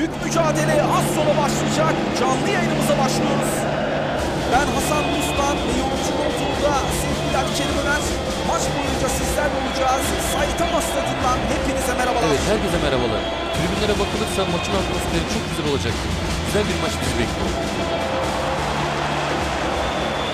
Büyük mücadele az sonra başlayacak. Canlı yayınımıza başlıyoruz. Ben Hasan Ruslan ve yorumcu koltuğunda sevgili Ali Kerim Öner. Maç boyunca sizlerle olacağız. Saitama Stadı'ndan hepinize merhabalar. Evet herkese merhabalar. Tribünlere bakılırsa maçın atmosferi çok güzel olacaktır. Güzel bir maç bizi bekliyor.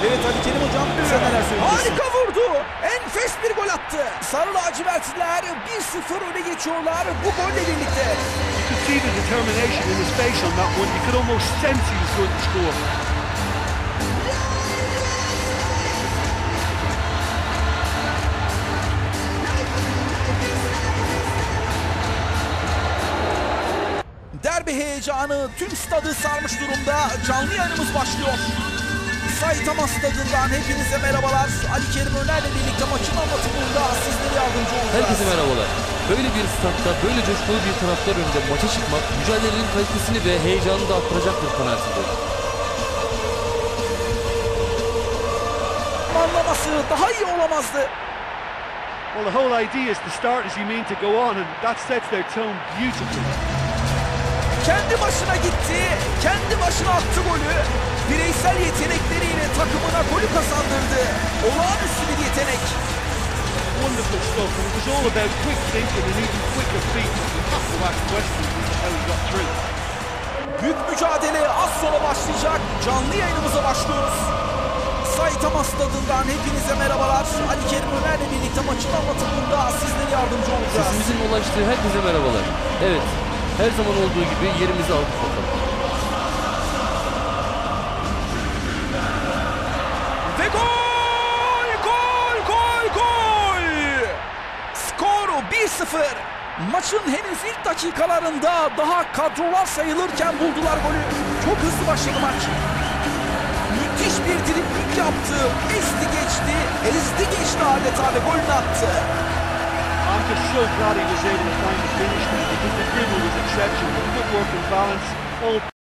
Evet Ali Kerim Hocam sen neler söylüyorsun? Harika vurdu. Enfes bir gol attı. Sarı lacivertliler 1-0 öne geçiyorlar bu golle birlikte. You could see the determination in his face on that one. You could almost sense he was going to score. Derbi heyecanı tüm stadı sarmış durumda. Canlı yayınımız başlıyor. Saitama Stadı'ndan hepinize merhabalar. Ali Kerim Öner'le birlikte maçın anlatımında sizlere yardımcı olacağız. Herkese merhabalar. Böyle bir statta böyle coşkulu bir taraftar önünde maça çıkmak mücadelenin kalitesini ve heyecanını da arttıracaktır kanaatindeyim. Anlaması daha iyi olamazdı. Well, the whole idea is to start as you mean to go on, and that sets their tone beautifully. Kendi başına gitti, kendi başına attı golü. Bireysel yetenekleriyle takımına golü kazandırdı. Olağanüstü bir yetenek. Wonderful stuff, and it was all about quick thinking and even quicker feet. You have to ask questions as to how he got through. Büyük mücadele az sonra başlayacak. Canlı yayınımıza başlıyoruz. Saitama Stadı'ndan hepinize merhabalar. Ali Kerim Öner'le birlikte maçın anlatımında sizlere yardımcı olacağız. Sesimizin ulaştığı herkese merhabalar. Evet, her zaman olduğu gibi yerimizi aldık bakalım. 1-0. Maçın henüz ilk dakikalarında daha kadrolar sayılırken buldular golü. Çok hızlı başladı maç. Müthiş bir dribling yaptı. Ezdi geçti. Ezdi geçti adeta ve golünü attı. Just so glad he was able to find the finish the dribble was exceptional. Good work and balance, all